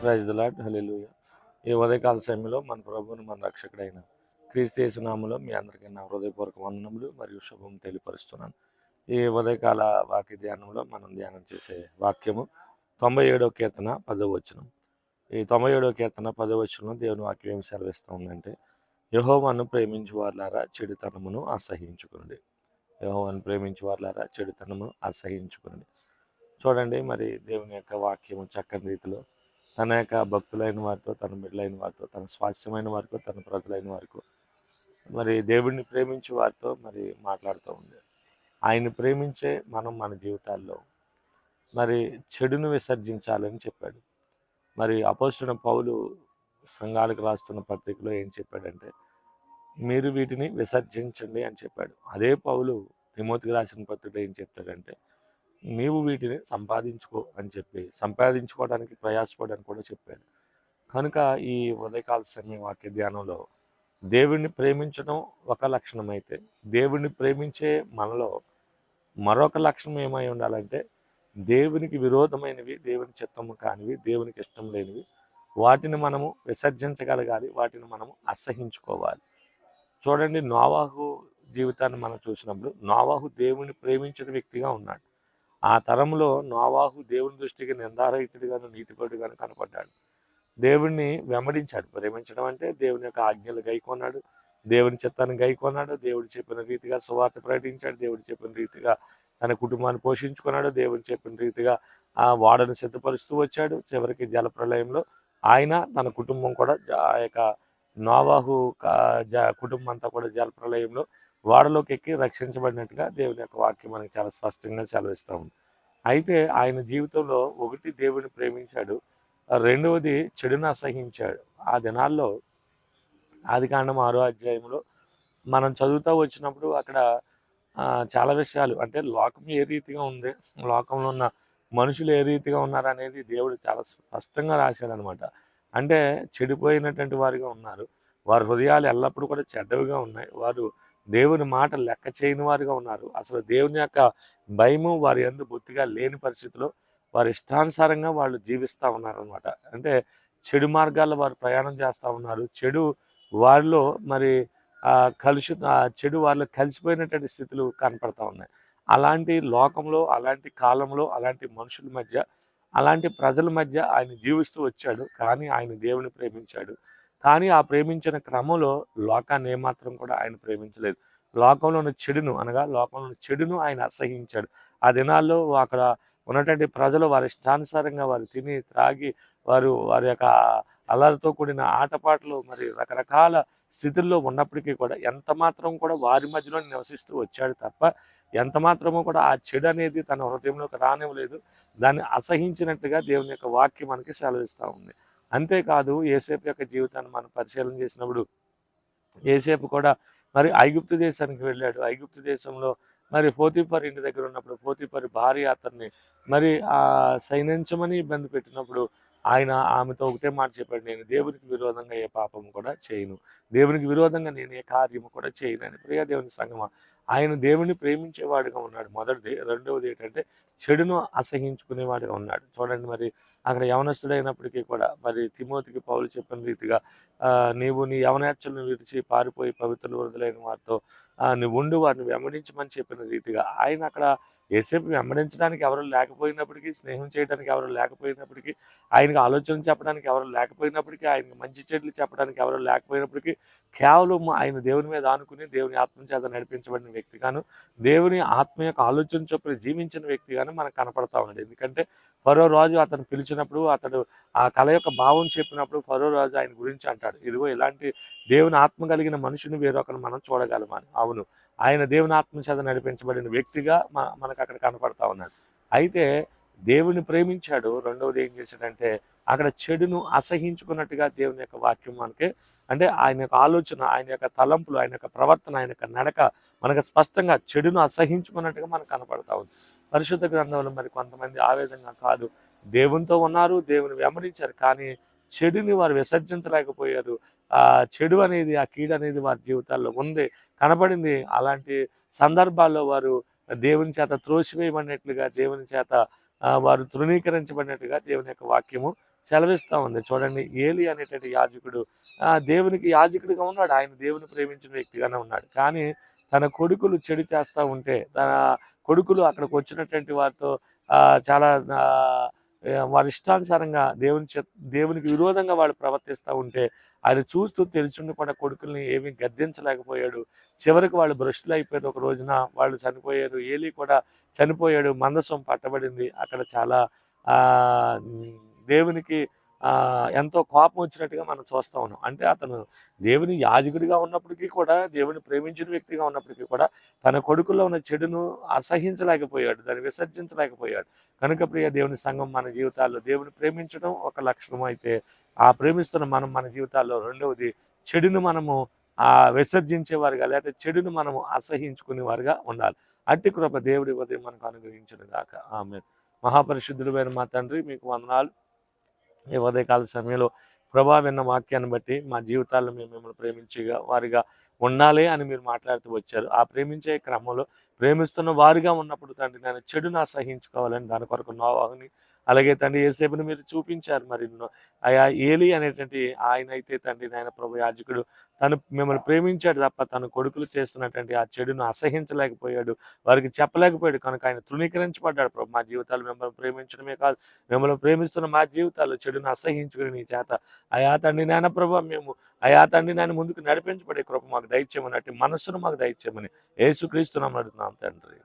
Praise the lord హల్లెలూయ ఈ ఉదయకాల సమయంలో మన ప్రభువుని మన రక్షకుడైన క్రీస్తు మీ అందరికీ నా హృదయపూర్వక వందనములు మరియు శుభం తెలియపరుస్తున్నాను. ఈ ఉదయకాల వాక్య ధ్యానంలో మనం ధ్యానం చేసే వాక్యము తొంభై ఏడో కీర్తన పదవచనం ఈ తొంభై ఏడో కీర్తన పదవ దేవుని వాక్యం ఏం సెలవిస్తూ ఉందంటే యహోవాను ప్రేమించు వారులారా చెడుతనమును అసహించుకునండి యహోవాను ప్రేమించు వారులారా చెడుతనమును అసహించుకునండి చూడండి మరి దేవుని యొక్క వాక్యము చక్కని రీతిలో తన యొక్క భక్తులైన వారితో తన బిడ్డలైన వారితో తన స్వాస్థ్యమైన వారితో తన ప్రజలైన వారితో మరి దేవుడిని ప్రేమించే వారితో మరి మాట్లాడుతూ ఉంది ఆయన్ని ప్రేమించే మనం మన జీవితాల్లో మరి చెడును విసర్జించాలని చెప్పాడు. మరి అపోస్తున్న పౌలు సంఘాలకు రాస్తున్న పత్రికలో ఏం చెప్పాడంటే మీరు వీటిని విసర్జించండి అని చెప్పాడు. అదే పౌలు తిమోతికి రాసిన పత్రికలో ఏం చెప్తాడంటే నీవు వీటిని సంపాదించుకో అని చెప్పి సంపాదించుకోవడానికి ప్రయాసపడని కూడా చెప్పాడు. కనుక ఈ ఉదయకాల సమయ వాక్య ధ్యానంలో దేవుణ్ణి ప్రేమించడం ఒక లక్షణం అయితే దేవుణ్ణి ప్రేమించే మనలో మరొక లక్షణం ఏమై ఉండాలంటే దేవునికి విరోధమైనవి దేవుని చిత్తము కానివి దేవునికి ఇష్టం లేనివి వాటిని మనము విసర్జించగలగాలి వాటిని మనము అసహించుకోవాలి. చూడండి నోవాహు జీవితాన్ని మనం చూసినప్పుడు నోవాహు దేవుని ప్రేమించిన వ్యక్తిగా ఉన్నాడు. ఆ తరంలో నోవాహు దేవుని దృష్టికి నిందారహితుడిగాను నీతిపరుడుగాను కనపడ్డాడు. దేవుణ్ణి వెంబడించాడు. ప్రేమించడం అంటే దేవుని యొక్క ఆజ్ఞలు గైకొన్నాడు. దేవుని చిత్తాన్ని గైకొన్నాడు. దేవుడు చెప్పిన రీతిగా సువార్త ప్రకటించాడు. దేవుడు చెప్పిన రీతిగా తన కుటుంబాన్ని పోషించుకున్నాడు. దేవుని చెప్పిన రీతిగా ఆ వాడను సిద్ధపరుస్తూ వచ్చాడు. చివరికి జలప్రలయంలో ఆయన తన కుటుంబం కూడా ఆ యొక్క నోవాహు జ- కుటుంబం అంతా కూడా జలప్రలయంలో వాడలోకి ఎక్కి రక్షించబడినట్టుగా దేవుని యొక్క వాక్యం మనకి చాలా స్పష్టంగా సెలవిస్తూ ఉంది. అయితే ఆయన జీవితంలో ఒకటి దేవుని ప్రేమించాడు రెండవది చెడును అసహించాడు. ఆ దినాల్లో ఆదికాండం ఆరో అధ్యాయంలో మనం చదువుతూ వచ్చినప్పుడు అక్కడ చాలా విషయాలు. అంటే లోకం ఏ రీతిగా ఉంది లోకంలో ఉన్న మనుషులు ఏ రీతిగా ఉన్నారు అనేది దేవుడు చాలా స్పష్టంగా రాశాడు అనమాట అంటే చెడిపోయినటువంటి వారిగా ఉన్నారు. వారి హృదయాలు ఎల్లప్పుడూ కూడా చెడ్డవిగా ఉన్నాయి. వారు దేవుని మాట లెక్క చేయని వారిగా ఉన్నారు. అసలు దేవుని యొక్క భయము వారి ఎందు బొత్తిగా లేని పరిస్థితిలో వారి ఇష్టానుసారంగా వాళ్ళు జీవిస్తూ ఉన్నారనమాట అంటే చెడు మార్గాల్లో వారు ప్రయాణం చేస్తూ ఉన్నారు. చెడు వారిలో మరి కలుషి చెడు వారిలో కలిసిపోయినటువంటి స్థితులు కనపడతా ఉన్నాయి. అలాంటి లోకంలో అలాంటి కాలంలో అలాంటి మనుషుల మధ్య అలాంటి ప్రజల మధ్య ఆయన జీవిస్తూ వచ్చాడు. కానీ ఆయన దేవుని ప్రేమించాడు. కానీ ఆ ప్రేమించిన క్రమంలో లోకాన్ని ఏమాత్రం కూడా ఆయన ప్రేమించలేదు. లోకంలో ఉన్న చెడును అనగా లోకంలో ఉన్న చెడును ఆయన అసహించాడు. ఆ దినాల్లో అక్కడ ఉన్నటువంటి ప్రజలు వారి ఇష్టానుసారంగా వారు తిని త్రాగి వారు వారి యొక్క అల్లరితో కూడిన ఆటపాటలు మరి రకరకాల స్థితుల్లో ఉన్నప్పటికీ కూడా ఎంత మాత్రం కూడా వారి మధ్యలో నివసిస్తూ వచ్చాడు తప్ప ఎంత మాత్రమో కూడా ఆ చెడు అనేది తన హృదయంలోకి రానివ్వలేదు. దాన్ని అసహించినట్టుగా దేవుని యొక్క వాక్యం మనకి సెలవిస్తూ ఉంది. అంతేకాదు ఏసేపు యొక్క జీవితాన్ని మనం పరిశీలన చేసినప్పుడు ఏసేపు కూడా మరి ఐగుప్తు దేశానికి వెళ్ళాడు. ఐగుప్తు దేశంలో మరి పోతీఫర్ ఇంటి దగ్గర ఉన్నప్పుడు పోతీఫర్ భార్య అతన్ని మరి ఆ సైనించమని ఇబ్బంది పెట్టినప్పుడు ఆయన ఆమెతో ఒకటే మాట చెప్పాడు నేను దేవునికి విరోధంగా ఏ పాపం కూడా చేయను. దేవునికి విరోధంగా నేను ఏ కార్యము కూడా చేయను. అని. ప్రియ దేవుని సంగమ ఆయన దేవుని ప్రేమించేవాడుగా ఉన్నాడు. మొదటిది రెండవది ఏంటంటే చెడును అసహించుకునేవాడుగా ఉన్నాడు. చూడండి మరి అక్కడ యవనస్తుడైనప్పటికీ కూడా మరి తిమోతికి పౌలు చెప్పిన రీతిగా నీవు నీ యవనేచ్ఛలను విడిచి పారిపోయి పవిత్రులు వృద్ధులైన వారితో నువ్వు ఉండు వారిని వెంబడించమని చెప్పిన రీతిగా. ఆయన అక్కడ ఏసేపు వెంబడించడానికి ఎవరు లేకపోయినప్పటికీ స్నేహం చేయడానికి ఎవరు లేకపోయినప్పటికీ ఆయనకు ఆలోచన చెప్పడానికి ఎవరు లేకపోయినప్పటికీ ఆయనకు మంచి చెట్లు చెప్పడానికి ఎవరు లేకపోయినప్పటికీ కేవలం ఆయన దేవుని మీద ఆనుకుని దేవుని ఆత్మ చేత నడిపించబడిన వ్యక్తిగాను దేవుని ఆత్మ యొక్క ఆలోచన చొప్పున జీవించిన వ్యక్తిగాను మనకు కనపడతా ఉన్నాడు. ఎందుకంటే ఫరో రాజు అతను పిలిచినప్పుడు అతడు ఆ కళ యొక్క భావం చెప్పినప్పుడు ఫరో రాజు ఆయన గురించి అంటాడు. ఇదిగో ఇలాంటి దేవుని ఆత్మ కలిగిన మనుషుని వేరొకరు మనం చూడగలమని అవును. ఆయన దేవుని చేత నడిపించబడిన వ్యక్తిగా మనకు అక్కడ కనపడతా ఉన్నాడు. అయితే దేవుని ప్రేమించాడు. రెండవది ఏం చేశాడంటే అక్కడ చెడును అసహించుకున్నట్టుగా దేవుని యొక్క వాక్యం మనకి అంటే ఆయన యొక్క ఆలోచన ఆయన యొక్క తలంపులు ఆయన యొక్క ప్రవర్తన ఆయన యొక్క నడక మనకు స్పష్టంగా చెడును అసహించుకున్నట్టుగా మనకు కనపడతా ఉంది. పరిశుద్ధ గ్రంథంలో మరి కొంతమంది ఆ విధంగా కాదు దేవునితో ఉన్నారు దేవుని వెంబడించారు కానీ చెడుని వారు విసర్జించలేకపోయారు. ఆ చెడు అనేది ఆ కీడు అనేది వారి జీవితాల్లో ఉంది కనబడింది. అలాంటి సందర్భాల్లో వారు దేవుని చేత త్రోసివేయబడినట్లుగా దేవుని చేత వారు తృణీకరించబడినట్టుగా దేవుని యొక్క వాక్యము సెలవిస్తూ ఉంది. చూడండి ఏలి అనేటువంటి యాజకుడు ఆ, దేవునికి యాజకుడిగా ఉన్నాడు. ఆయన దేవుని ప్రేమించిన వ్యక్తిగానే ఉన్నాడు. కానీ తన కొడుకులు చెడు చేస్తూ ఉంటే తన కొడుకులు అక్కడికి వచ్చినటువంటి వారితో చాలా వారి ఇష్టానుసారంగా దేవుని దేవునికి విరోధంగా వాళ్ళు ప్రవర్తిస్తూ ఉంటే ఆయన చూస్తూ తెలుసుండి కూడా కొడుకుల్ని ఏమీ గద్దించలేకపోయాడు. చివరికి వాళ్ళు భ్రష్టులు అయిపోయారు. ఒక రోజున వాళ్ళు చనిపోయారు. ఏలి కూడా చనిపోయాడు. మందసం పట్టబడింది. అక్కడ చాలా దేవునికి ఎంతో కోపం వచ్చినట్టుగా మనం చూస్తా ఉన్నాం. అంటే అతను దేవుని యాజకుడిగా ఉన్నప్పటికీ కూడా దేవుని ప్రేమించిన వ్యక్తిగా ఉన్నప్పటికీ కూడా తన కొడుకులో ఉన్న చెడును అసహించలేకపోయాడు దాన్ని విసర్జించలేకపోయాడు. కనుక ప్రియ దేవుని సంఘం మన జీవితాల్లో దేవుని ప్రేమించడం ఒక లక్షణం అయితే ఆ ప్రేమిస్తున్న మనం మన జీవితాల్లో రెండవది చెడును మనము ఆ విసర్జించేవారుగా లేకపోతే చెడును మనము అసహించుకునేవారుగా ఉండాలి. అట్టి కృప దేవుడి ఉదయం మనకు అనుగ్రహించను గాక. ఆమె మహాపరిశుద్ధుడైన మా తండ్రి మీకు వందనాలు. ఈ ఉదయకాల సమయంలో ప్రభా విన్న వాక్యాన్ని బట్టి మా జీవితాల్లో మేము మిమ్మల్ని ప్రేమించేగా వారిగా ఉండాలి అని మీరు మాట్లాడుతూ వచ్చారు. ఆ ప్రేమించే క్రమంలో ప్రేమిస్తున్న వారిగా ఉన్నప్పుడు తండ్రి నేను చెడును అసహించుకోవాలని దాని కొరకు నోవాహుని అలాగే తండ్రి ఏసేపుని మీరు చూపించారు మరి అయా ఏలి అనేటువంటి ఆయన అయితే తండ్రి నాయన ప్రభు యాజకుడు తను మిమ్మల్ని ప్రేమించాడు తప్ప తన కొడుకులు చేస్తున్నటువంటి ఆ చెడును అసహించలేకపోయాడు. వారికి చెప్పలేకపోయాడు. కనుక ఆయన తృణీకరించబడ్డాడు ప్రభు. మా జీవితాలు మిమ్మల్ని ప్రేమించడమే కాదు మిమ్మల్ని ప్రేమిస్తున్న మా జీవితాలు చెడును అసహించుకుని నీ చేత. అయా తండ్రి నాయన ప్రభు మేము అయా తండ్రి నాయన ముందుకు నడిపించబడే కృప మాకు దయచేయమని అట్టి మనస్సును మాకు దయచేయమని యేసుక్రీస్తు నామమున అడుగుతున్నాం తండ్రి.